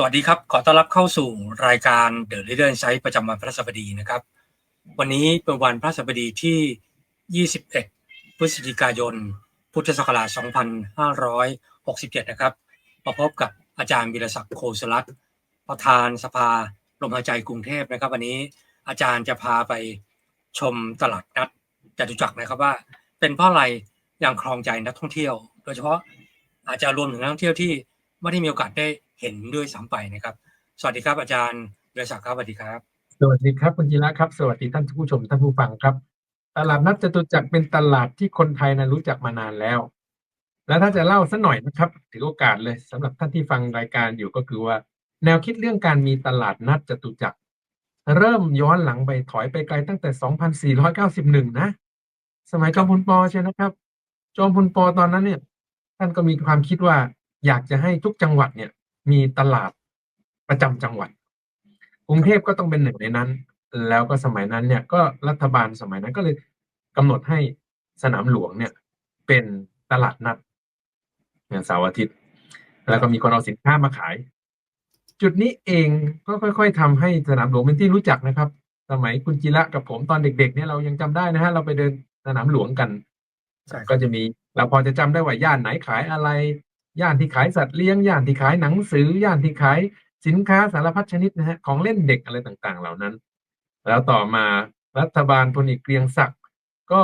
สวัสดีครับ ขอต้อนรับเข้าสู่รายการ The Leader Insight ประจำวันพระสบดีนะครับ วันนี้เป็นวันพระสบดีที่ 21 พฤศจิกายน พุทธศักราช 2567 นะครับ มาพบกับอาจารย์วิรศักดิ์โคสลัดประธานสภาลมหายใจกรุงเทพนะครับ วันนี้อาจารย์จะพาไปชมตลาดนัดจตุจักรนะครับว่า เป็นเพราะอะไรยังครองใจนักท่องเที่ยว โดยเฉพาะอาจจะรวมถึงนักท่องเที่ยวที่ไม่ได้มีโอกาสได้ เห็นด้วยซ้ำไปนะครับ สวัสดีครับอาจารย์เรือศักดิ์ครับสวัสดีครับ สวัสดีครับคุณจิระครับ สวัสดีท่านผู้ชมท่านผู้ฟังครับ ตลาดนัดจตุจักรเป็นตลาดที่คนไทยนะรู้จักมานานแล้ว แล้วถ้าจะเล่าสักหน่อยนะครับถือโอกาสเลยสำหรับท่านที่ฟังรายการอยู่ก็คือว่า แนวคิดเรื่องการมีตลาดนัดจตุจักรเริ่มย้อนหลังไปถอยไปไกลตั้งแต่ 2491 นะ สมัยจอมพลปอใช่นะครับ จอมพลปอตอนนั้นเนี่ย ท่านก็มีความคิดว่าอยากจะให้ทุกจังหวัดเนี่ย มีตลาดประจำจังหวัด กรุงเทพก็ต้องเป็นหนึ่งในนั้น แล้วก็สมัยนั้นเนี่ยก็รัฐบาลสมัยนั้นก็เลยกำหนดให้สนามหลวงเนี่ย เป็นตลาดนัดเนี่ยเสาร์อาทิตย์ แล้วก็มีคนเอาสินค้ามาขาย จุดนี้เองก็ค่อย ๆทำให้สนามหลวงเป็นที่รู้จักนะครับ สมัยคุณจิระกับผมตอนเด็ก ๆ เนี่ยเรายังจำได้นะฮะเราไปเดินสนามหลวงกัน ใช่ครับ ก็จะมีเราพอจะจำได้ว่าย่านไหนขายอะไร ย่านที่ขายสัตว์เลี้ยงย่านที่ขายหนังสือย่านที่ขายสินค้าสารพัดชนิดนะฮะของเล่นเด็กอะไรต่างๆ เหล่านั้น แล้วต่อมารัฐบาลพลเอกเกรียงศักดิ์ก็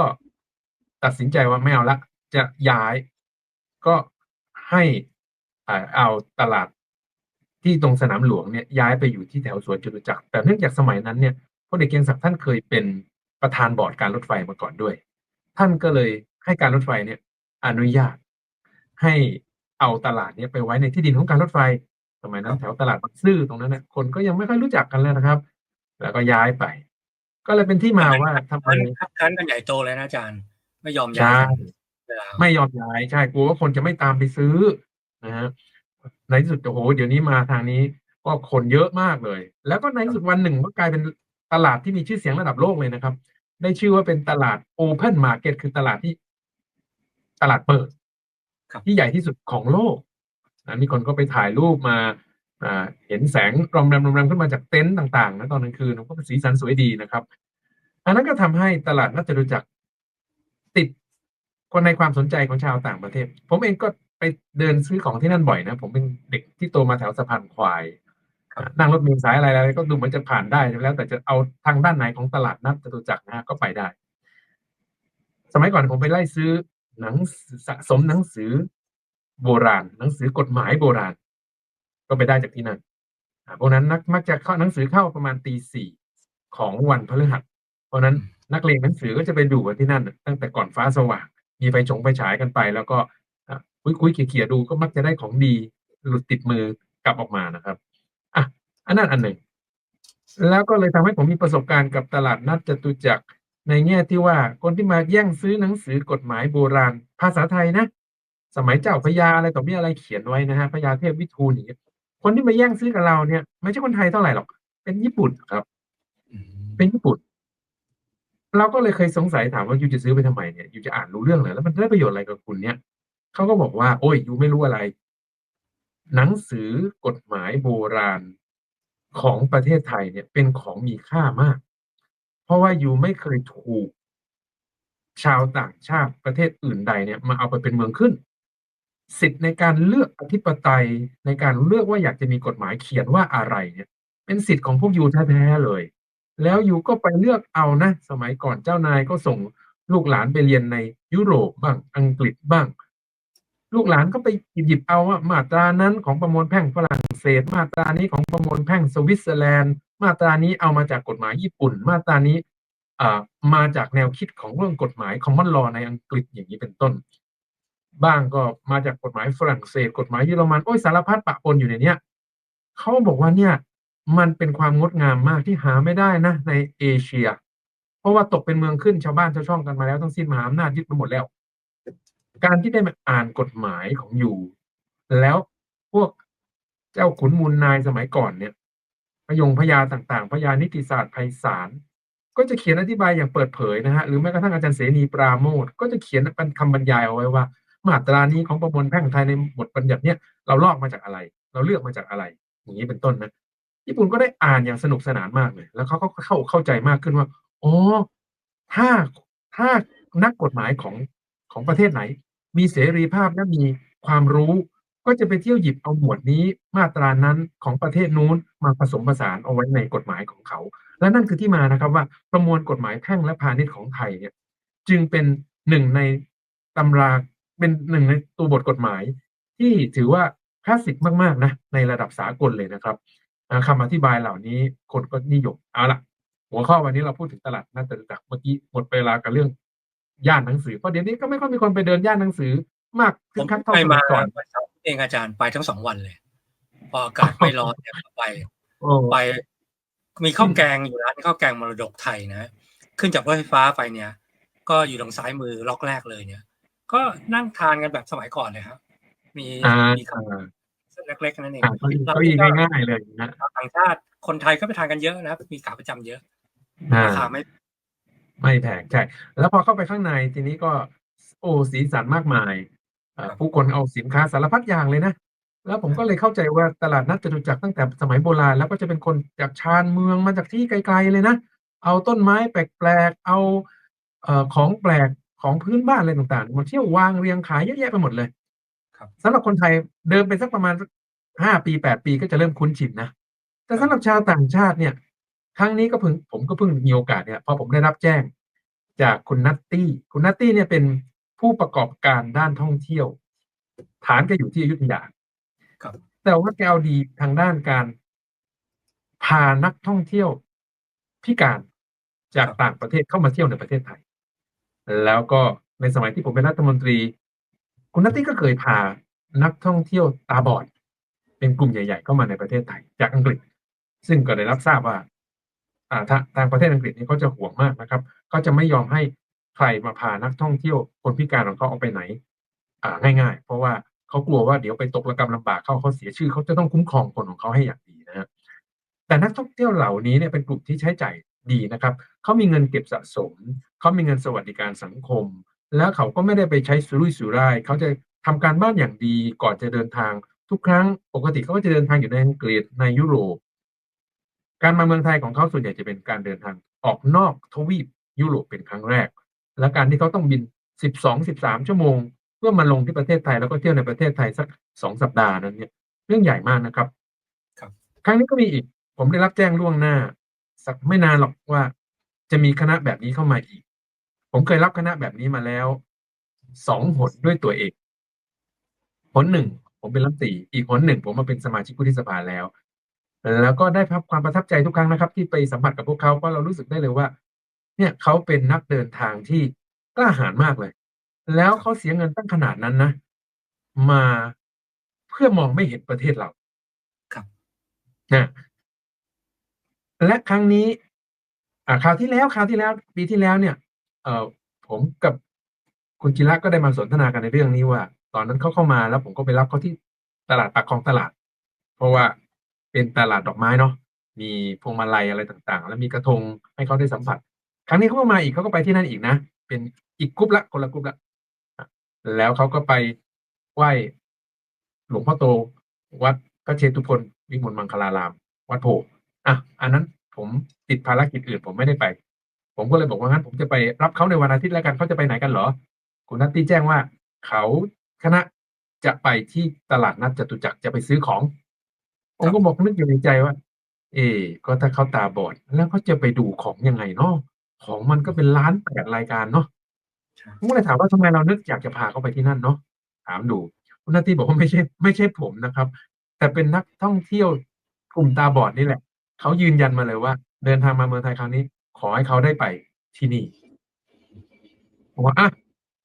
ตัดสินใจว่าไม่เอาละจะย้ายก็ให้เอาตลาดที่ตรงสนามหลวงเนี่ยย้ายไปอยู่ที่แถวสวนจตุจักรแต่เนื่องจากสมัยนั้นเนี่ยพลเอกเกรียงศักดิ์ท่านเคยเป็นประธานบอร์ดการรถไฟมาก่อนด้วย ท่านก็เลยให้การรถไฟเนี่ยอนุญาตให้ เอาตลาดเนี้ยไปไว้ในที่ดินของการรถไฟ สมัยนั้นแถวตลาดบางซื่อตรงนั้นเนี่ยคนก็ยังไม่ค่อยรู้จักกันแล้วนะครับ แล้วก็ย้ายไป ก็เลยเป็นที่มาว่าทำไมมันคัดค้านกันใหญ่โตเลยนะอาจารย์ ไม่ยอมย้าใช่ยเวลาไม่ยอมย้ายใช่กลัวว่าคนจะไม่ตามไปซื้อนะฮะในที่สุดโอ้โหเดี๋ยวนี้มาทางนี้ก็คนเยอะมากเลย แล้วก็ในที่สุดวันหนึ่งก็กลายเป็นตลาดที่มีชื่อเสียงระดับโลกเลยนะครับ ได้ชื่อว่าเป็นตลาด Open Market คือตลาดที่ ตลาดเปิด ครับที่ใหญ่ที่สุดของโลกนะมีคนก็ไปถ่ายรูปมาอ่าเห็นแสงรอมแรมรอมแรมขึ้นมาจากเต็นท์ต่างๆนะตอนกลางคืนก็เป็นสีสันสวยดีนะครับ อันนั้นก็ทำให้ตลาดนัดจตุจักรติดคนในความสนใจของชาวต่างประเทศ ผมเองก็ไปเดินซื้อของที่นั่นบ่อยนะ ผมเป็นเด็กที่โตมาแถวสะพานควายครับนั่งรถเมล์สายอะไรอะไรก็ดูเหมือนจะผ่านได้แล้ว แต่จะเอาทางด้านไหนของตลาดนัดจตุจักรนะฮะก็ไปได้ สมัยก่อนผมไปไล่ซื้อ หนังสือสะสมหนังสือโบราณ หนังสือกฎหมายโบราณ ก็ไปได้จากที่นั่นอ่าพวกนั้นนักมักจะเข้าหนังสือเข้าประมาณตีสี่ของวันพฤหัส เพราะฉะนั้นนักเรียนหนังสือก็จะไปดูกันที่นั่นน่ะตั้งแต่ก่อนฟ้าสว่าง มีไฟฉงไฟฉายกันไป แล้วก็อะคุยคุยๆเขี่ยๆดูก็มักจะได้ของดีหลุดติดมือกลับออกมานะครับอะอันนั้นอันหนึ่งแล้วก็เลยทำให้ผมมีประสบการณ์กับตลาดนัดจตุจักร ในแง่ที่ว่าคนที่มาแย่งซื้อหนังสือกฎหมายโบราณ ภาษาไทยนะ สมัยเจ้าพระยาอะไรต่อมีอะไรเขียนไว้นะฮะพระยาเทพวิทูลอย่างเงี้ยคนที่มาแย่งซื้อกับเราเนี่ย ไม่ใช่คนไทยเท่าไหร่หรอก เป็นญี่ปุ่นครับอืมเป็นญี่ปุ่น เราก็เลยเคยสงสัยถามว่ายูจะซื้อไปทำไมเนี่ยยูจะอ่านรู้เรื่องเหรอแล้วมันได้ประโยชน์อะไรกับคุณเนี่ยเขาก็บอกว่า โอ้ยยูไม่รู้อะไร หนังสือกฎหมายโบราณของประเทศไทยเนี่ย เป็นของมีค่ามาก เพราะว่ายูไม่เคยถูก ชาวต่างชาติประเทศอื่นใดเนี่ยมาเอาไปเป็นเมืองขึ้น สิทธิ์ในการเลือกอธิปไตยในการเลือกว่าอยากจะมีกฎหมายเขียนว่าอะไรเนี่ย เป็นสิทธิ์ของพวกยูแท้ๆเลย แล้วยูก็ไปเลือกเอานะ สมัยก่อนเจ้านายก็ส่งลูกหลานไปเรียนในยุโรปบ้าง อังกฤษบ้าง ลูกหลานก็ไปหยิบเอาว่ามาตรานั้นของประมวลแพ่งฝรั่งเศส มาตรานี้ของประมวลแพ่งสวิตเซอร์แลนด์มาตรานี้เอามาจากกฎหมายญี่ปุ่น มาตรานี้มาจากแนวคิดของเรื่องกฎหมายคอมมอนลอในอังกฤษอย่างนี้เป็นต้น บ้างก็มาจากกฎหมายฝรั่งเศส กฎหมายเยอรมันโอ้ยสารพัดปะปนอยู่ในเนี้ยเขาบอกว่าเนี่ยมันเป็นความงดงามมากที่หาไม่ได้นะ ในเอเชีย เพราะว่าตกเป็นเมืองขึ้นชาวบ้านชาวช่องกันมาแล้วทั้งสิ้นมหาอำนาจยึดไปหมดแล้ว การที่ได้มาอ่านกฎหมายของอยู่ แล้วพวกเจ้าขุนมูลนายสมัยก่อนเนี่ย พยงพยาต่างๆ พยานิติศาสตร์ไพศาลก็จะเขียนอธิบายอย่างเปิดเผยนะฮะหรือแม้กระทั่งอาจารย์เสนีปราโมทก็จะเขียนเป็นคำบรรยายเอาไว้ว่า มาตรานี้ของประมวลแพ่งไทยในบทบัญญัติเนี่ยเราลอกมาจากอะไร เราเลือกมาจากอะไร อย่างนี้เป็นต้นนะญี่ปุ่นก็ได้อ่านอย่างสนุกสนานมากเลย แล้วเขาก็เข้าเข้าใจมากขึ้นว่าอ๋อถ้าถ้านักกฎหมายของของประเทศไหน มีเสรีภาพและมีความรู้ ก็จะไปเที่ยวหยิบเอาหมวดนี้มาตรานั้นของประเทศนู้นมาผสมผสานเอาไว้ในกฎหมายของเขา และนั่นคือที่มานะครับว่าประมวลกฎหมายแพ่งและพาณิชย์ของไทยเนี่ยจึงเป็นหนึ่งในตำราเป็นหนึ่งในตัวบทกฎหมาย ที่ถือว่าคลาสสิกมากๆนะในระดับสากลเลยนะครับอ่าคำอธิบายเหล่านี้คนก็นิยมเอาละหัวข้อวันนี้เราพูดถึงตลาดนัดจตุจักรเมื่อกี้หมดเวลากับเรื่องย่านหนังสือเพราะเดี๋ยวนี้ก็ไม่ค่อยมีคนไปเดินย่านหนังสือมากคึกคักเท่าสมัยก่อน เสาร์เองอาจารย์ไปทั้งสองวันเลย พออากาศไม่ร้อนเนี่ยไปโอ้ไป มีข้าวแกงอยู่ร้านข้าวแกงมรดกไทยนะขึ้นจากรถไฟฟ้าไปเนี่ย ก็อยู่ทางซ้ายมือล็อกแรกเลยเนี่ย ก็นั่งทานกันแบบสมัยก่อนเลยครับมีอ่ามีข้าวเล็กๆนั่นเองอ่าเก้าอี้เก้าอี้ง่ายๆเลยนะชาวต่างชาติคนไทยก็ไปทานกันเยอะนะครับมีขาประจำเยอะอ่าราคาไม่ไม่แพงใช่แล้วพอเข้าไปข้างในทีนี้ก็ โอ้สีสันมากมายเอ่อ ผู้คนเอาสินค้าสารพัดอย่างเลยนะ แล้วผมก็เลยเข้าใจว่าตลาดนัดจตุจักรตั้งแต่สมัยโบราณ แล้วก็จะเป็นคนจากชานเมืองมาจากที่ไกล ๆเลยนะ เอาต้นไม้แปลกๆ เอาเอ่อของแปลกของพื้นบ้านอะไรต่างๆมาเที่ยววางเรียงขายเยอะแยะไปหมดเลยครับสำหรับคนไทยเดินไปสักประมาณห้าปีแปดปีก็จะเริ่มคุ้นชินนะ แต่สำหรับชาวต่างชาติเนี่ย ครั้งนี้ก็เพิ่งผมก็เพิ่งมีโอกาสเนี่ยพอผมได้รับแจ้ง จากคุณนัตตี้ คุณนัตตี้เนี่ยเป็น ผู้ประกอบการด้านท่องเที่ยว ฐานแกอยู่ที่อยุธยาครับแต่ว่าแกเอาดีทางด้านการพานักท่องเที่ยวพิการจากต่างประเทศเข้ามาเที่ยวในประเทศไทย แล้วก็ในสมัยที่ผมเป็นรัฐมนตรี คุณนัตตี้ก็เคยพานักท่องเที่ยวตาบอด เป็นกลุ่มใหญ่ ๆ เข้ามาในประเทศไทย จากอังกฤษ ซึ่งก็ได้รับทราบว่า อ่าทางทางประเทศอังกฤษนี่เขาจะห่วงมากนะครับเขาจะไม่ยอมให้ ใครมาพานักท่องเที่ยวคนพิการของเขาออกไปไหน อ่าง่าย ๆ เพราะว่าเขากลัวว่าเดี๋ยวไปตกระกรรมลำบากเขาเขาเสียชื่อเขาจะต้องคุ้มครองคนของเขาให้อย่างดีนะฮะแต่นักท่องเที่ยวเหล่านี้เนี่ยเป็นกลุ่มที่ใช้จ่ายดีนะครับเขามีเงินเก็บสะสมเขามีเงินสวัสดิการสังคม แล้วเขาก็ไม่ได้ไปใช้สุรุ่ยสุร่ายเขาจะทำการบ้านอย่างดีก่อนจะเดินทางทุกครั้งปกติเขาก็จะเดินทางอยู่ในอังกฤษในยุโรป การมาเมืองไทยของเขาส่วนใหญ่จะเป็นการเดินทางออกนอกทวีปยุโรปเป็นครั้งแรก และการที่เขาต้องบิน 12 13 ชั่วโมง เพื่อมาลงที่ประเทศไทยแล้วก็เที่ยวในประเทศไทยสักสองสัปดาห์นั้นเนี่ยเรื่องใหญ่มากนะครับ ครับ ครั้งนี้ก็มีอีก ผมได้รับแจ้งล่วงหน้า สักไม่นานหรอกว่า จะมีคณะแบบนี้เข้ามาอีก ผมเคยรับคณะแบบนี้มาแล้วสองหนด้วยตัวเองหนหนึ่งผมเป็นรัฐมนตรีอีกหนหนึ่งผมมาเป็นสมาชิกวุฒิสภาแล้ว แล้วก็ได้รับความประทับใจทุกครั้งนะครับ ที่ไปสัมผัสกับพวกเขาเพราะเรารู้สึกได้เลยว่า เนี่ยเขาเป็นนักเดินทางที่กล้าหาญมากเลย แล้วเขาเสียเงินตั้งขนาดนั้นนะ มาเพื่อมองไม่เห็นประเทศเราครับนะและครั้งนี้ อ่าคราวที่แล้วคราวที่แล้ว ปีที่แล้วเนี่ย เอ่อผมกับคุณจิระก็ได้มาสนทนากันในเรื่องนี้ว่า ตอนนั้นเขาเข้ามาแล้วผมก็ไปรับเขาที่ตลาดปากคลองตลาด เพราะว่าเป็นตลาดดอกไม้เนาะมีพวงมาลัยอะไรต่างๆ แล้วมีกระทงให้เขาได้สัมผัส ครั้งนี้เขาก็มาอีกเขาก็ไปที่นั่นอีกนะ เป็นอีกกรุ๊ปละคนละกรุ๊ปละแล้วเขาก็ไปไหว้หลวงพ่อโต วัดพระเชตุพนวิมลมังคลาราม วัดโพอะอันนั้นผมติดภารกิจอื่น ผมไม่ได้ไป ผมก็เลยบอกว่างั้น ผมจะไปรับเขาในวันอาทิตย์แล้วกันเขาจะไปไหนกันเหรอ คุณนัตตี้แจ้งว่า เขาคณะจะไปที่ตลาดนัดจตุจักรจะไปซื้อของ ผมก็บอกนึกอยู่ในใจว่า เออก็ถ้าเขาตาบอด แล้วเขาจะไปดูของยังไงเนาะ ของมันก็เป็นล้านแปดรายการเนาะใช่ผมก็เลยถามว่าทำไมเรานึกอยากจะพาเขาไปที่นั่นเนาะถามดูคุณนาทีบอกว่าไม่ใช่ ไม่ใช่ผมนะครับ แต่เป็นนักท่องเที่ยวกลุ่มตาบอดนี่แหละเขายืนยันมาเลยว่า เดินทางมาเมืองไทยครั้งนี้ ขอให้เขาได้ไปที่นี่ผมว่าอะ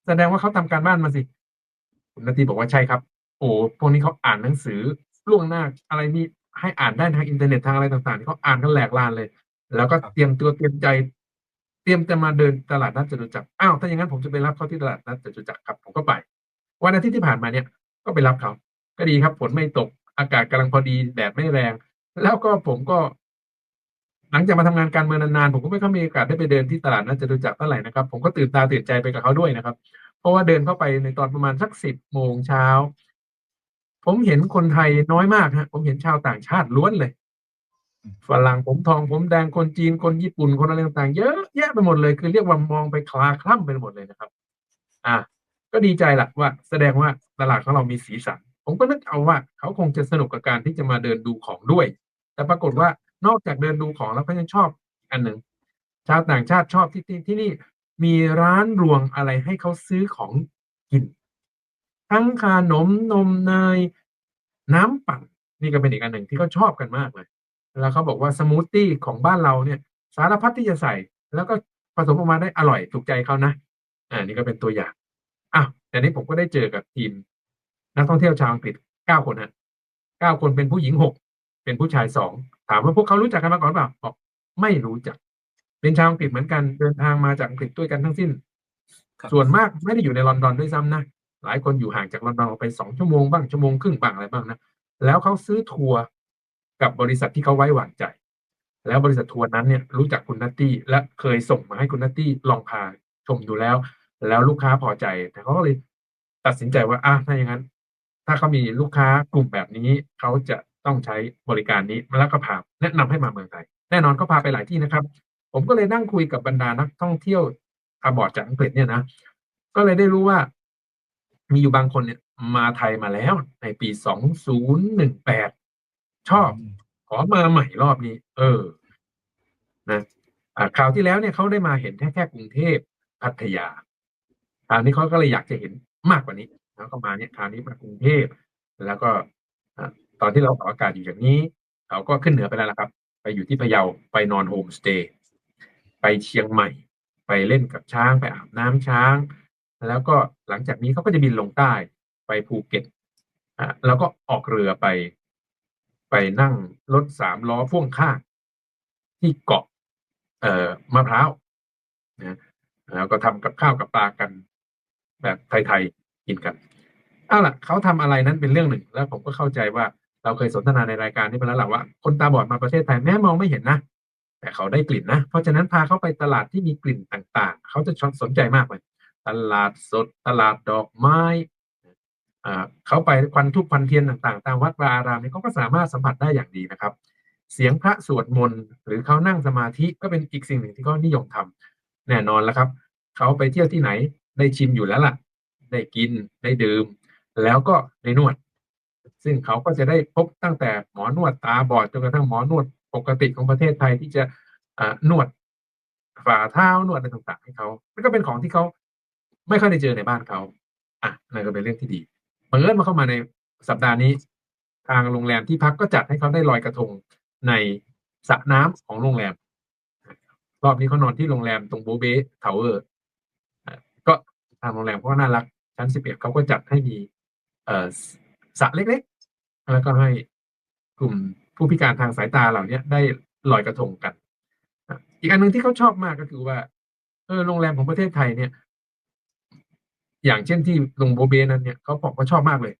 แสดงว่าเขาทำการบ้านมาสิคุณนาทีบอกว่าใช่ครับ โอ้พวกนี้เขาอ่านหนังสือล่วงหน้าอะไรนี่ให้อ่านได้ทางอินเทอร์เน็ตทางอะไรต่างๆเขาอ่านกันแหลกลานเลย แล้วก็เตรียมตัวเตรียมใจ เตรียมจะมาเดินตลาดนัดจตุจักรอ้าวถ้าอย่างนั้นผมจะไปรับเขาที่ตลาดนัดจตุจักรครับผมก็ไป วันอาทิตย์ที่ผ่านมาเนี่ยก็ไปรับเขาก็ดีครับฝนไม่ตกอากาศกำลังพอดีแดดไม่แรง แล้วก็ผมก็ หลังจากมาทำงานการเมืองนานๆผมก็ไม่ค่อยมีโอกาสได้ไปเดินที่ตลาดนัดจตุจักรเท่าไหร่นะครับผมก็ตื่นตาตื่นใจไปกับเขาด้วยนะครับ เพราะว่าเดินเข้าไปในตอนประมาณสักสิบโมงเช้าผมเห็นคนไทยน้อยมากฮะผมเห็นชาวต่างชาติล้วนเลย ฝรั่งผมทองผมแดงคนจีนคนญี่ปุ่นคนอะไรต่างๆเยอะแยะไปหมดเลยคือเรียกว่ามองไปคลาคล่ำไปหมดเลยนะครับ อะก็ดีใจละว่า แสดงว่าตลาดของเรามีสีสันผมก็นึกเอาว่าเขาคงจะสนุกกับการที่จะมาเดินดูของด้วย แต่ปรากฏว่านอกจากเดินดูของแล้วก็ยังชอบอันหนึ่งชาวต่างชาติชอบที่ที่ที่นี่มีร้านรวงอะไรให้เขาซื้อของกิน ทั้งขนมนมเนย น้ำปั่นนี่ก็เป็นอีกอันหนึ่งที่เขาชอบกันมากเลย แล้วเขาบอกว่าสมูทตี้ของบ้านเราเนี่ยสารพัดที่จะใส่ แล้วก็ผสมออกมาได้อร่อยถูกใจเขานะอ่านี่ก็เป็นตัวอย่างอะแต่นี้ผมก็ได้เจอกับทีมนักท่องเที่ยวชาวอังกฤษเก้าคนฮะเก้าคนเป็นผู้หญิงหกเป็นผู้ชายสองถามว่าพวกเขารู้จักกันมาก่อนเปล่าบอกไม่รู้จัก เป็นชาวอังกฤษเหมือนกันเดินทางมาจากอังกฤษด้วยกันทั้งสิ้นครับส่วนมากไม่ได้อยู่ในลอนดอนด้วยซ้ำนะหลายคนอยู่ห่างจากลอนดอนออกไปสองชั่วโมงบ้างชั่วโมงครึ่งบ้างอะไรบ้างนะแล้วเขาซื้อทัวร์ กับบริษัทที่เขาไว้วางใจ แล้วบริษัททัวร์นั้นเนี่ยรู้จักคุณนัตตี้และเคยส่งมาให้คุณนัตตี้ลองพาชมดูแล้ว แล้วลูกค้าพอใจ แต่เขาก็เลยตัดสินใจว่าอะถ้าอย่างนั้น ถ้าเขามีลูกค้ากลุ่มแบบนี้เขาจะต้องใช้บริการนี้แล้วก็พาแนะนำให้มาเมืองไทย แน่นอนก็พาไปหลายที่นะครับ ผมก็เลยนั่งคุยกับบรรดานักท่องเที่ยวอาบอร์ดจากอังกฤษเนี่ยนะก็เลยได้รู้ว่า มีอยู่บางคนเนี่ยมาไทยมาแล้วในปี 2018 ชอบ ขอมาใหม่รอบนี้ เออ นะอ่าคราวที่แล้วเนี่ยเขาได้มาเห็นแค่แค่กรุงเทพพัทยาคราวนี้เขาก็เลยอยากจะเห็นมากกว่านี้ แล้วก็มาเนี่ยคราวนี้มากรุงเทพแล้วก็ตอนที่เราออกอากาศอยู่อย่างนี้เขาก็ขึ้นเหนือไปแล้วละครับ ไปอยู่ที่พะเยาไปนอนโฮมสเตย์ไปเชียงใหม่ ไปเล่นกับช้างไปอาบน้ำช้าง แล้วก็หลังจากนี้เขาก็จะบินลงใต้ไปภูเก็ตอ่าแล้วก็ออกเรือไป ไปนั่งรถสามล้อพ่วงข้างที่เกาะ เอ่อมะพร้าวนะแล้วก็ทำกับข้าวกับปลากัน แบบไทยๆกินกันเอาล่ะเขาทำอะไรนั้นเป็นเรื่องหนึ่ง แล้วผมก็เข้าใจว่าเราเคยสนทนาในรายการนี้ไปแล้วแหละว่า คนตาบอดมาประเทศไทยแม้มองไม่เห็นนะแต่เขาได้กลิ่นนะ เพราะฉะนั้นพาเขาไปตลาดที่มีกลิ่นต่างๆ เขาจะสนใจมากเลย ตลาดสด ตลาดดอกไม้ เขาไปควันทุกควันเทียนต่างๆ ตามวัดวาอารามเนี่ยเขาก็สามารถสัมผัสได้อย่างดีนะครับ เสียงพระสวดมนต์หรือเขานั่งสมาธิก็เป็นอีกสิ่งหนึ่งที่เขานิยมทำแน่นอนแล้วครับ เขาไปเที่ยวที่ไหนได้ชิมอยู่แล้วล่ะ ได้กินได้ดื่ม แล้วก็ได้นวด ซึ่งเขาก็จะได้พบตั้งแต่หมอนวดตาบอดจนกระทั่งหมอนวดปกติของประเทศไทยที่จะนวดฝ่าเท้านวดอะไรต่างๆ ให้เขาแล้วก็เป็นของที่เขาไม่ค่อยได้เจอในบ้านเขาอะนั่นก็เป็นเรื่องที่ดี เอิญมาเข้ามาในสัปดาห์นี้ ทางโรงแรมที่พักก็จัดให้เขาได้ลอยกระทงในสระน้ำของโรงแรม รอบนี้เขานอนที่โรงแรมตรงโบเบทาวเวอร์ก็ทางโรงแรมเขาก็น่ารัก ชั้นสิบเอ็ดเขาก็จัดให้มี เอสระเล็กๆ แล้วก็ให้กลุ่มผู้พิการทางสายตาเหล่านี้ได้ลอยกระทงกัน อีกอันหนึ่งที่เขาชอบมากก็คือว่าเออโรงแรมของประเทศไทยเนี่ย อย่างเช่นที่ลงโบเบนั้นเนี่ยเขาบอกว่าชอบมากเลย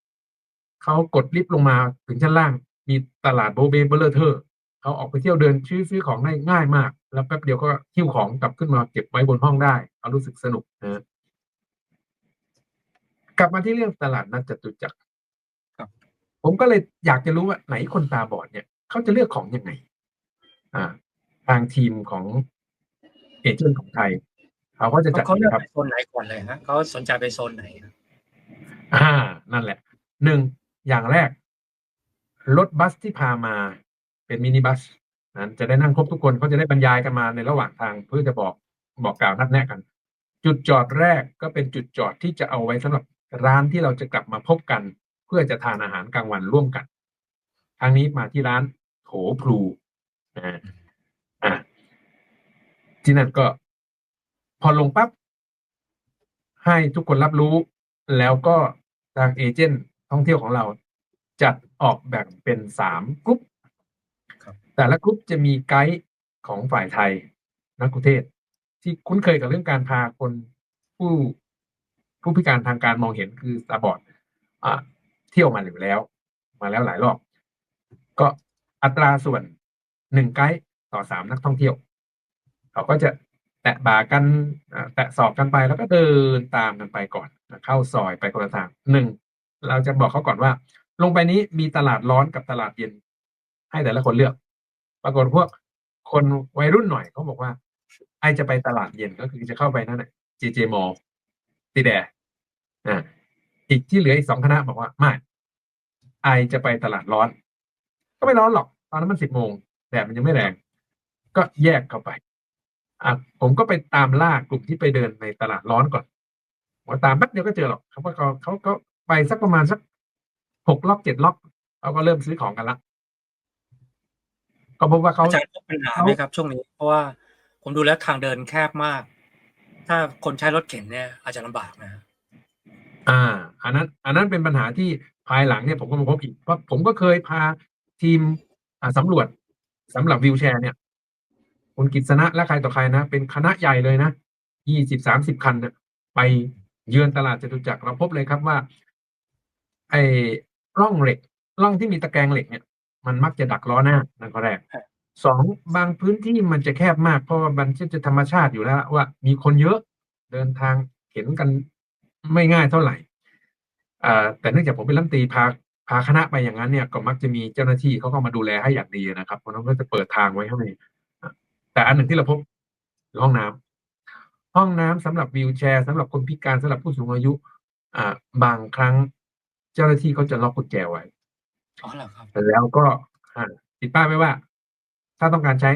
เขากดลิฟต์ลงมาถึงชั้นล่าง มีตลาดโบเบเบลเลอร์เทอร์เขาออกไปเที่ยวเดินซื้อซื้อของได้ง่ายมาก แล้วแป๊บเดียวก็หิ้วของกลับขึ้นมาเก็บไว้บนห้องได้เขารู้สึกสนุกนะฮะกลับมาที่เรื่องตลาดนัดจตุจักรครับผมก็เลยอยากจะรู้ว่าไหนคนตาบอดเนี่ยเขาจะเลือกของยังไง อ่า ทางทีมของเอเจนต์ของไทย เขาก็จะจัดเขาเลือกครับไปโซนไหนก่อนเลยฮะเขาสนใจไปโซนไหนฮะอ่า นั่นแหละหนึ่งอย่างแรก รถบัสที่พามาเป็นมินิบัสนั้นจะได้นั่งครบทุกคนเขาจะได้บรรยายกันมาในระหว่างทางเพื่อจะบอกบอกกล่าวนัดแนะกัน จุดจอดแรกก็เป็นจุดจอดที่จะเอาไว้สำหรับร้านที่เราจะกลับมาพบกัน เพื่อจะทานอาหารกลางวันร่วมกันทางนี้มาที่ร้านโถพลูอ่าอ่าที่นั่นก็ พอลงปั๊บให้ทุกคนรับรู้ แล้วก็ทางเอเจนต์ท่องเที่ยวของเรา จัดออกแบ่งเป็นสามกลุ่มครับแต่ละกลุ่มจะมีไกด์ของฝ่ายไทยนักกุเทศ ที่คุ้นเคยกับเรื่องการพาคนผู้ผู้พิการทางการมองเห็นคือตาบอดอ่าเที่ยวมาอยู่แล้ว มาแล้วหลายรอบ ก็อัตราส่วนหนึ่งไกด์ต่อสามนักท่องเที่ยว เขาก็จะ แตะบ่ากันแตะศอกกันไปแล้วก็เดินตามกันไปก่อนเข้าซอยไปคนละทางหนึ่งเราจะบอกเขาก่อนว่า ลงไปนี้มีตลาดร้อนกับตลาดเย็น ให้แต่ละคนเลือก ปรากฏพวกคนวัยรุ่นหน่อยเขาบอกว่าไอจะไปตลาดเย็นก็คือจะเข้าไปนั่นแหละเจเจมอลตีแดอ่าอีกที่เหลืออีกสองคณะบอกว่าไม่ไอจะไปตลาดร้อน ก็ไม่ร้อนหรอก ตอนนั้นมันสิบโมงแดดมันยังไม่แรง ก็แยกเข้าไป อะผมก็ไปตามล่ากลุ่มที่ไปเดินในตลาดร้อนก่อนผมตามแป๊บเดียวก็เจอหรอกเขาเขาเขาเขาไปสักประมาณสักหกล็อกเจ็ดล็อกเขาก็เริ่มซื้อของกันละก็พบว่าเขาอาจารย์พบปัญหาไหมครับ ช่วงนี้ เพราะว่าผมดูแล้วทางเดินแคบมาก ถ้าคนใช้รถเข็นเนี่ย อาจจะลำบากนะ อ่า อันนั้น อันนั้นเป็นปัญหาที่ภายหลังเนี่ยผมก็มาพบอีกเพราะผมก็เคยพาทีมอ่าสำรวจสำหรับวิวแชร์เนี่ย คุณกิษณะและใครต่อใครนะ เป็นคณะใหญ่เลยนะยี่สิบสามสิบคันเนี่ยไปเยือนตลาดจตุจักรเราพบเลยครับว่า ไอ้ร่องเหล็ก ร่องที่มีตะแกรงเหล็กเนี่ย มันมักจะดักล้อหน้านั่นข้อแรกครับสองบางพื้นที่มันจะแคบมากเพราะว่ามันจะธรรมชาติอยู่แล้ว ว่ามีคนเยอะเดินทางเห็นกันไม่ง่ายเท่าไหร่อ่าแต่เนื่องจากผมเป็นรัฐมนตรีพาพาคณะไปอย่างนั้นเนี่ยก็มักจะมีเจ้าหน้าที่เขาก็มาดูแลให้อย่างดีนะครับเพราะนั้นก็จะเปิดทางไว้ให้อะ แต่อันหนึ่งที่เราพบคือห้องน้ำห้องน้ำสำหรับวีลแชร์สำหรับคนพิการสำหรับผู้สูงอายุอ่าบางครั้งเจ้าหน้าที่เขาจะล็อกกุญแจไว้อ๋อเหรอครับแล้วก็อ่าติดป้ายไว้ว่า ถ้าต้องการใช้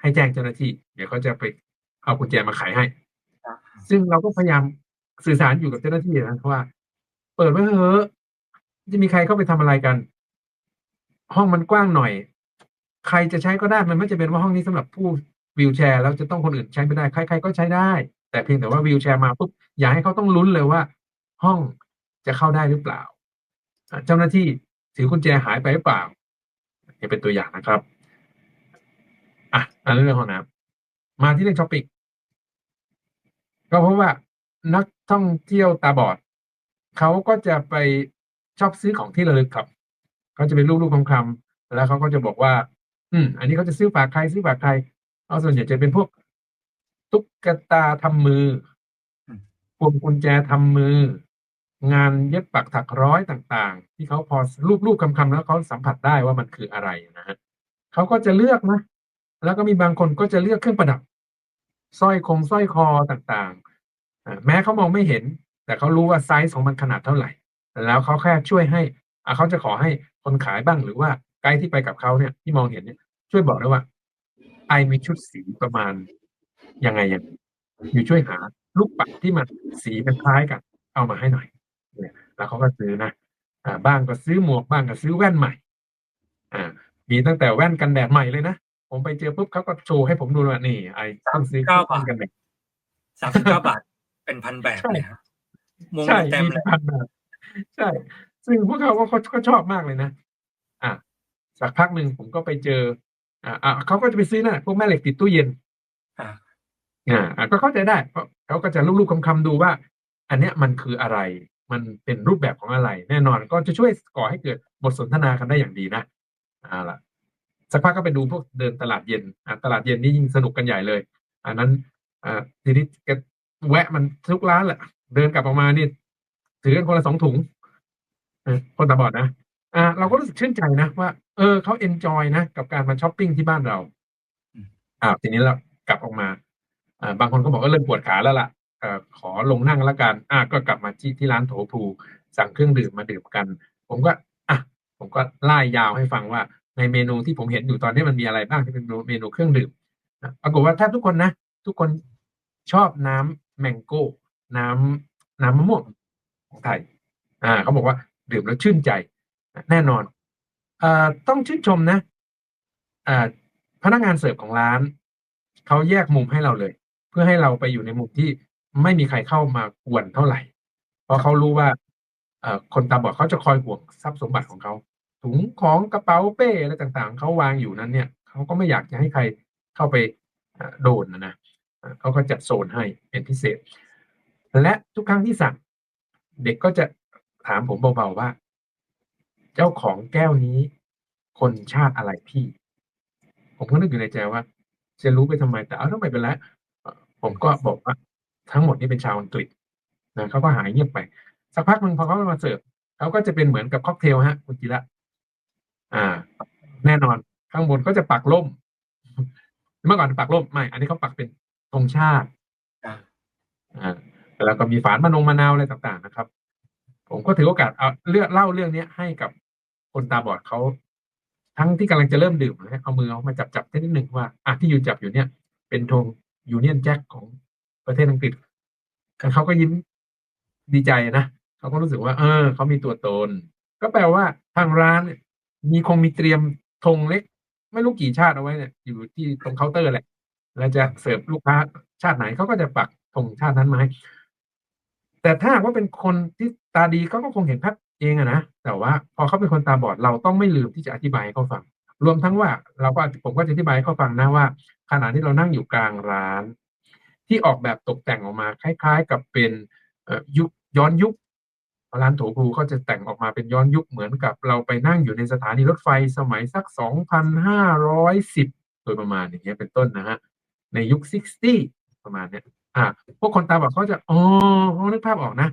ให้แจ้งเจ้าหน้าที่ เดี๋ยวเขาจะไปเอากุญแจมาไขให้ครับซึ่งเราก็พยายามสื่อสารอยู่กับเจ้าหน้าที่นะว่า เปิดไว้เถอะจะมีใครเข้าไปทำอะไรกัน ห้องมันกว้างหน่อย ใครจะใช้ก็ได้มันไม่จะเป็นว่าห้องนี้สำหรับผู้ วีลแชร์แล้วจะต้องคนอื่นใช้ไม่ได้ใครๆก็ใช้ได้ แต่เพียงแต่ว่าวีลแชร์มาปุ๊บอย่าให้เขาต้องลุ้นเลยว่า ห้องจะเข้าได้หรือเปล่า เจ้าหน้าที่ถือกุญแจหายไปหรือเปล่านี่เป็นตัวอย่างนะครับอะอันนั้เรื่องห้องน้ำมาที่เรื่องช้อปปิ้งก็เพราะว่านักท่องเที่ยวตาบอดเขาก็จะไปชอบซื้อของที่ระลึกครับเขาจะเป็นรูปๆคำๆแล้วเขาก็จะบอกว่า อืม อันนี้เขาจะซื้อฝากใครซื้อฝากใคร เอาส่วนใหญ่จะเป็นพวกตุ๊กตาทำมืออืมพวงกุญแจทำมือ งานเย็บปักถักร้อยต่างๆ ที่เขาพอรูปๆคำๆแล้วเขาสัมผัสได้ว่ามันคืออะไรนะฮะเขาก็จะเลือกนะแล้วก็มีบางคนก็จะเลือกเครื่องประดับสร้อยคงสร้อยคอต่างๆอ่าแม้เขามองไม่เห็น แต่เขารู้ว่าไซส์ของมันขนาดเท่าไหร่ แล้วเขาแค่ช่วยให้อะเขาจะขอให้คนขายบ้างหรือว่าไกด์ที่ไปกับเขาเนี่ยที่มองเห็นเนี่ยช่วยบอกด้วยว่า ไอมีชุดสีประมาณยังไงยังอยู่ช่วยหาลูกปัดที่มันสีมันคล้ายกัน เอามาให้หน่อยเนี่ยแล้วเขาก็ซื้อนะอ่าบ้างก็ซื้อหมวกบ้างก็ซื้อแว่นใหม่ อ่า มีตั้งแต่แว่นกันแดดใหม่เลยนะผมไปเจอปุ๊บเขาก็โชว์ให้ผมดูว่านี่ ไอต้องซื้อเก้าบาทแว่นกันแดดสามสิบเก้าบาทเป็นพันแบบใช่เนี่ยฮะมุงใช่เต็มมีเลยพันแบบใช่ ซึ่งพวกเขาก็เขาก็ชอบมากเลยนะ อะสักพักหนึ่งผมก็ไปเจอ อ่าอ่าเขาก็จะไปซื้อนะพวกแม่เหล็กติดตู้เย็น อ่าอ่าอะก็เข้าใจได้ เพราะเขาก็จะลูกๆคำๆดูว่า อันเนี้ยมันคืออะไร มันเป็นรูปแบบของอะไร แน่นอนก็จะช่วยก่อให้เกิดบทสนทนากันได้อย่างดีนะอ่าล่ะสักพักก็ไปดูพวกเดินตลาดเย็นอะตลาดเย็นนี่ยิ่งสนุกกันใหญ่เลย อันนั้นอ่าทีนี้แกแวะมันทุกร้านแหละเดินกลับออกมานี่ถือกันคนละสองถุงเออคนตาบอดนะ อ่าเราก็รู้สึกชื่นใจนะว่า เออ เขาเอนจอยนะกับการมาช้อปปิ้งที่บ้านเรา อืมอ่าทีนี้เรากลับออกมา อ่า บางคนก็บอกว่าเริ่มปวดขาแล้วล่ะ เอ่อ ขอลงนั่งแล้วกันอ่าก็กลับมาที่ ที่ร้านโถภูสั่งเครื่องดื่มมาดื่มกัน ผมก็อะผมก็ไล่ยาวให้ฟังว่า ในเมนูที่ผมเห็นอยู่ตอนนี้มันมีอะไรบ้างที่เป็นเมนู เมนูเครื่องดื่มนะปรากฏว่าแทบทุกคนนะ ทุกคนชอบน้ำแมงโก้ น้ำ น้ำมะม่วงของไทยอ่าเขาบอกว่า ดื่มแล้วชื่นใจ แน่นอนเอ่อต้องชื่นชมนะอ่าพนักงานเสิร์ฟของร้าน เขาแยกมุมให้เราเลย เพื่อให้เราไปอยู่ในมุมที่ไม่มีใครเข้ามากวนเท่าไหร่เพราะเขารู้ว่า เอ่อ คนตาบอดเขาจะคอยห่วงทรัพย์สมบัติของเขา ถุงของ กระเป๋า เป้ อะไรต่าง ๆ เขาวางอยู่นั้นเนี่ย เขาก็ไม่อยากจะให้ใครเข้าไป อ่า โดนนะนะ อ่า เขาก็จัดโซนให้เป็นพิเศษ และทุกครั้งที่สั่ง เด็กก็จะถามผมเบา ๆ ว่า เจ้าของแก้วนี้ คนชาติอะไรพี่ ผมก็นึกอยู่ในใจว่า จะรู้ไปทำไม แต่เอาทำไมเป็นแล้วผมก็บอกว่า ทั้งหมดนี้เป็นชาวอังกฤษนะเขาก็หายเงียบไป สักพักหนึ่งพอเขามาเสิร์ฟเขาก็จะเป็นเหมือนกับค็อกเทลฮะ คุณจิระอ่า แน่นอนข้างบนก็จะปักล่มเมื่อก่อนปักล่มไม่ อันนี้เขาปักเป็นธงชาติอ่าอ่าแล้วก็มีฝานมะนงมะนาวอะไรต่าง ๆ นะครับ ผมก็ถือโอกาสเอาเรื่องเล่าเรื่องเนี้ยให้กับคนตาบอดเขาทั้งที่กำลังจะเริ่มดื่มนะเอามือเอามาจับจับนิดหนึ่งว่าอะที่อยู่จับอยู่เนี่ย เป็นธงยูเนียนแจ็คของประเทศอังกฤษเขาก็ยิ้มดีใจนะเขาก็รู้สึกว่า เออเขามีตัวตน ก็แปลว่าทางร้านมีคงมีเตรียมธงเล็ก ไม่รู้กี่ชาติเอาไว้เนี่ยอยู่ที่ตรงเคาน์เตอร์แหละ แล้วจะเสิร์ฟลูกค้าชาติไหนเขาก็จะปักธงชาตินั้นมาให้ แต่ถ้าว่าเป็นคนที่ตาดีเขาก็คงเห็นภาพเองอะนะแต่ว่าพอเขาเป็นคนตาบอดเราต้องไม่ลืมที่จะอธิบายให้เขาฟัง รวมทั้งว่าเราก็ผมก็จะอธิบายให้เขาฟังนะว่า ขณะที่เรานั่งอยู่กลางร้าน ที่ออกแบบตกแต่งออกมา คล้าย ๆ กับเป็นยุคย้อนยุคร้านโถครูเขาจะแต่งออกมาเป็นย้อนยุคเหมือนกับเราไปนั่งอยู่ในสถานีรถไฟสมัยสักสองพันห้าร้อยสิบโดยประมาณอย่างเงี้ยเป็นต้นนะฮะ ในยุค 60 ประมาณเนี้ย อ่า พวกคนตาบอดเขาจะ อ๋อเขานึกภาพออกนะ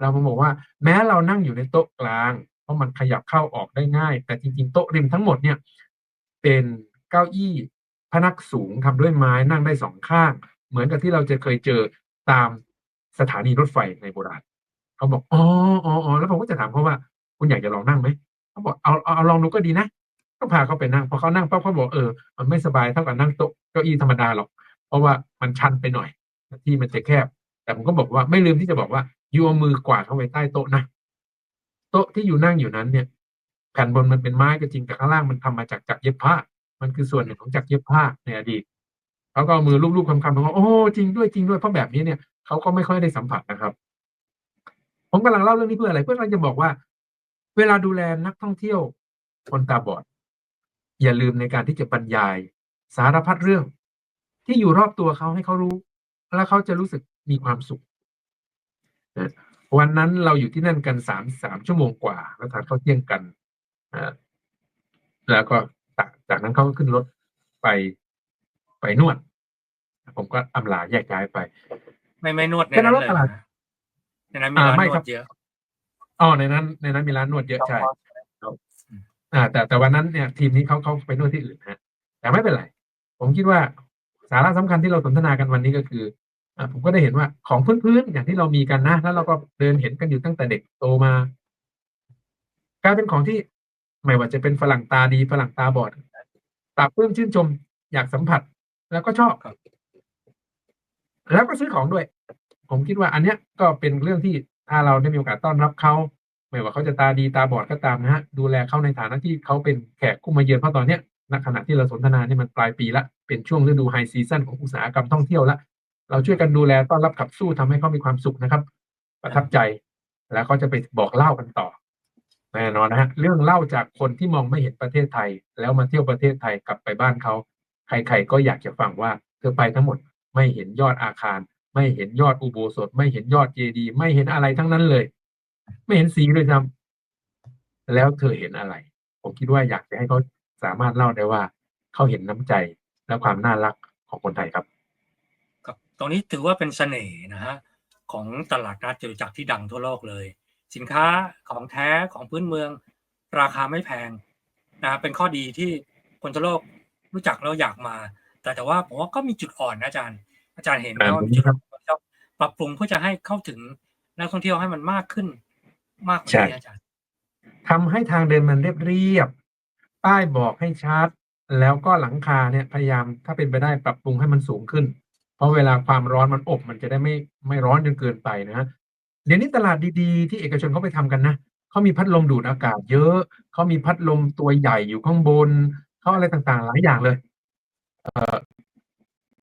เรามาบอกว่า แม้เรานั่งอยู่ในโต๊ะกลาง เพราะมันขยับเข้าออกได้ง่าย แต่จริงๆ โต๊ะริมทั้งหมดเนี่ย เป็นเก้าอี้พนักสูงทำด้วยไม้นั่งได้สองข้าง เหมือนกับที่เราจะเคยเจอตามสถานีรถไฟในโบราณเขาบอก อ๋ออ๋ออ๋อแล้วผมก็จะถามเขาว่า คุณอยากจะลองนั่งไหมเขาบอก เอา เอาเอาลองดูก็ดีนะก็พาเขาไปนั่ง พอเขานั่งปั๊บเขาบอก เออ มันไม่สบายเท่ากับนั่งโต๊ะเก้าอี้ธรรมดาหรอก เพราะว่ามันชันไปหน่อย ที่มันจะแคบ แต่ผมก็บอกว่าไม่ลืมที่จะบอกว่ายูเอามือกวาดเข้าไปใต้โต๊ะนะโต๊ะที่อยู่นั่งอยู่นั้นเนี่ยแผ่นบนมันเป็นไม้ก็จริงแต่ข้างล่างมันทำมาจากจักรเย็บผ้า มันคือส่วนหนึ่งของจักรเย็บผ้าในอดีตเขาก็เอามือลูบๆคำๆบอกว่าโอ้จริงด้วยจริงด้วยเพราะแบบนี้เนี่ยเขาก็ไม่ค่อยได้สัมผัสนะครับ ผมกำลังเล่าเรื่องนี้เพื่ออะไรเพื่อเราจะบอกว่า เวลาดูแลนักท่องเที่ยวคนตาบอด อย่าลืมในการที่จะบรรยาย สารพัดเรื่อง ที่อยู่รอบตัวเขาให้เขารู้ แล้วเขาจะรู้สึกมีความสุขนะวันนั้นเราอยู่ที่นั่นกันสามสามชั่วโมงกว่าแล้วทานข้าวเที่ยงกันนะแล้วก็จากจากนั้นเขาก็ขึ้นรถไปไปนวด ผมก็อำลาแยกย้ายไป ไม่ไม่นวดในเป็นนั้นรถเลยตลาดนะในนั้นมีอ่าร้านไม่นควรับดเยอะอ๋อในนั้น ในนั้นมีร้านนวดเยอะใช่อ่า แต่แต่วันนั้นเนี่ยทีมนี้เขาเขาไปนวดที่อื่นฮะ แต่ไม่เป็นไร ผมคิดว่าสาระสำคัญที่เราสนทนากันวันนี้ก็คืออ่า ผมก็ได้เห็นว่าของพื้นๆอย่างที่เรามีกันนะแล้วเราก็เดินเห็นกันอยู่ตั้งแต่เด็กโตมากลายเป็นของที่ไม่ว่าจะเป็นฝรั่งตาดีฝรั่งตาบอดปราบปลื้มชื่นชมอยากสัมผัส แล้วก็ชอบครับแล้วก็ซื้อของด้วย ผมคิดว่าอันเนี้ยก็เป็นเรื่องที่ถ้าเราได้มีโอกาสต้อนรับเขาไม่ว่าเขาจะตาดีตาบอดก็ตามนะฮะดูแลเขาในฐานะที่เขาเป็นแขกผู้มาเยือนเพราะตอนเนี้ยณขณะที่เราสนทนาเนี่ยมันปลายปีละเป็นช่วงฤดูไฮซีซั่นของอุตสาหกรรมท่องเที่ยวละ เราช่วยกันดูแลต้อนรับขับสู้ทำให้เขามีความสุขนะครับ ประทับใจแล้วเขาจะไปบอกเล่ากันต่อแน่นอนนะฮะเรื่องเล่าจากคนที่มองไม่เห็นประเทศไทย แล้วมาเที่ยวประเทศไทยกลับไปบ้านเขาใครๆก็อยากจะฟังว่า เธอไปทั้งหมด ไม่เห็นยอดอาคาร ไม่เห็นยอดอุโบสถ ไม่เห็นยอดเจดีย์ไม่เห็นอะไรทั้งนั้นเลย ไม่เห็นสีเลยซ้ำแล้วเธอเห็นอะไร ผมคิดว่าอยากจะให้เขาสามารถเล่าได้ว่า เขาเห็นน้ำใจและความน่ารักของคนไทยครับ ตรงนี้ถือว่าเป็นเสน่ห์นะฮะของตลาดนัดจตุจักรที่ดังทั่วโลกเลย สินค้าของแท้ของพื้นเมือง ราคาไม่แพงนะฮะเป็นข้อดีที่คนทั่วโลกรู้จักแล้วอยากมา แต่แต่ว่าผมว่าก็มีจุดอ่อนนะอาจารย์ อาจารย์เห็นไหมอ่าว่าผมมีจุดครัอ่อบนที่ต้องปรับปรุงเพื่อจะให้เข้าถึงนักท่องเที่ยวให้มันมากขึ้น มากกว่าใช่นี้อาจารย์ทำให้ทางเดินมันเรียบเรียบๆป้ายบอกให้ชัดแล้วก็หลังคาเนี่ยพยายามถ้าเป็นไปได้ปรับปรุงให้มันสูงขึ้น เพราะเวลาความร้อนมันอบมันจะได้ไม่ไม่ร้อนจนเกินไปนะฮะเดี๋ยวนี้ตลาดดีๆ ที่เอกชนเขาไปทำกันนะเขามีพัดลมดูดอากาศเยอะเขามีพัดลมตัวใหญ่อยู่ข้างบนเขาอะไรต่างๆ หลายอย่างเลยเออ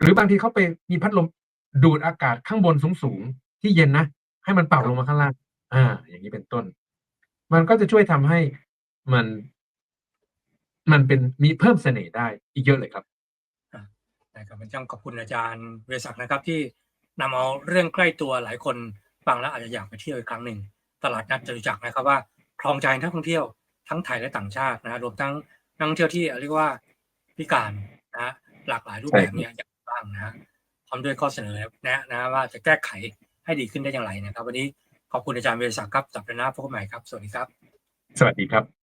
หรือบางทีเขาไปมีพัดลมดูดอากาศข้างบนสูงๆที่เย็นนะให้มันเป่าลงมาข้างล่าง อ่า อย่างนี้เป็นต้น มันก็จะช่วยทำให้มัน มันเป็นมีเพิ่มเสน่ห์ได้อีกเยอะเลยครับ นะครับเป็นต้องขอบคุณอาจารย์เวศักดิ์นะครับ ที่นำเอาเรื่องใกล้ตัวหลายคนฟังแล้วอาจจะอยากไปเที่ยวอีกครั้งหนึ่งตลาดนัดจตุจักรนะครับว่าครองใจนักท่องเที่ยวทั้งไทยและต่างชาตินะฮะรวมทั้งนักท่องเที่ยวที่เรียกว่าพิการนะฮะหลากหลายรูปแบบเนี่ยอย่างบ้างนะฮะพร้อมด้วยข้อเสนอแนะนะฮะว่าจะแก้ไขให้ดีขึ้นได้อย่างไรนะครับ วันนี้ขอบคุณอาจารย์เวรศักดิ์ครับสัปดาห์หน้าพบกันใหม่ครับ สวัสดีครับ สวัสดีครับ